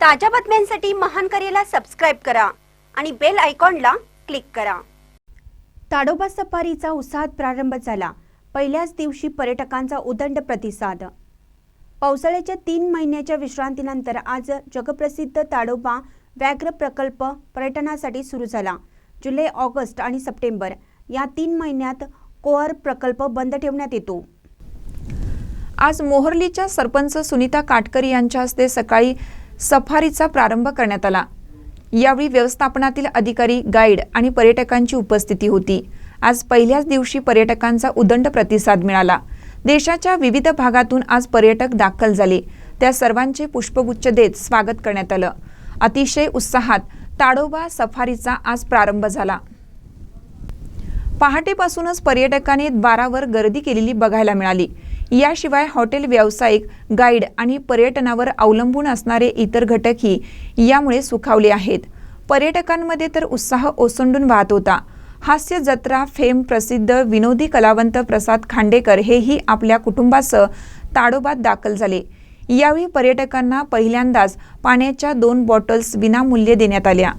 ताज्या बातम्यांसाठी महान करेला सबस्क्राईब करा आणि बेल आयकॉनला क्लिक करा. ताडोबा सफारीचा उत्साहात प्रारंभ झाला. पहिल्याच दिवशी पर्यटकांचा उदंड प्रतिसाद. पावसाळ्याच्या तीन महिन्याच्या विश्रांतीनंतर आज जगप्रसिद्ध ताडोबा व्याघ्र प्रकल्प पर्यटनासाठी सुरू झाला. जुलै ऑगस्ट आणि सप्टेंबर या तीन महिन्यात कोअर प्रकल्प बंद ठेवण्यात येतो. आज मोहर्लीच्या सरपंच सुनीता काटकर यांच्या हस्ते सकाळी सफारीचा प्रारंभ करण्यात आला. यावेळी व्यवस्थापनातील अधिकारी गाईड आणि पर्यटकांची उपस्थिती होती. आज पहिल्याच दिवशी पर्यटकांचा उदंड प्रतिसाद मिळाला. देशाच्या विविध भागातून आज पर्यटक दाखल झाले. त्या सर्वांचे पुष्पगुच्छ देत स्वागत करण्यात आलं. अतिशय उत्साहात ताडोबा सफारीचा आज प्रारंभ झाला. पहाटेपासूनच पर्यटकांनी द्वारावर गर्दी केलेली बघायला मिळाली. याशिवाय हॉटेल व्यावसायिक गाईड आणि पर्यटनावर अवलंबून असणारे इतर घटकही यामुळे सुखावले आहेत. पर्यटकांमध्ये तर उत्साह ओसंडून वाहत होता. हास्य जत्रा फेम प्रसिद्ध विनोदी कलावंत प्रसाद खांडेकर हेही आपल्या कुटुंबासह ताडोबात दाखल झाले. यावेळी पर्यटकांना पहिल्यांदाच पाण्याच्या दोन बॉटल्स विनामूल्य देण्यात आल्या.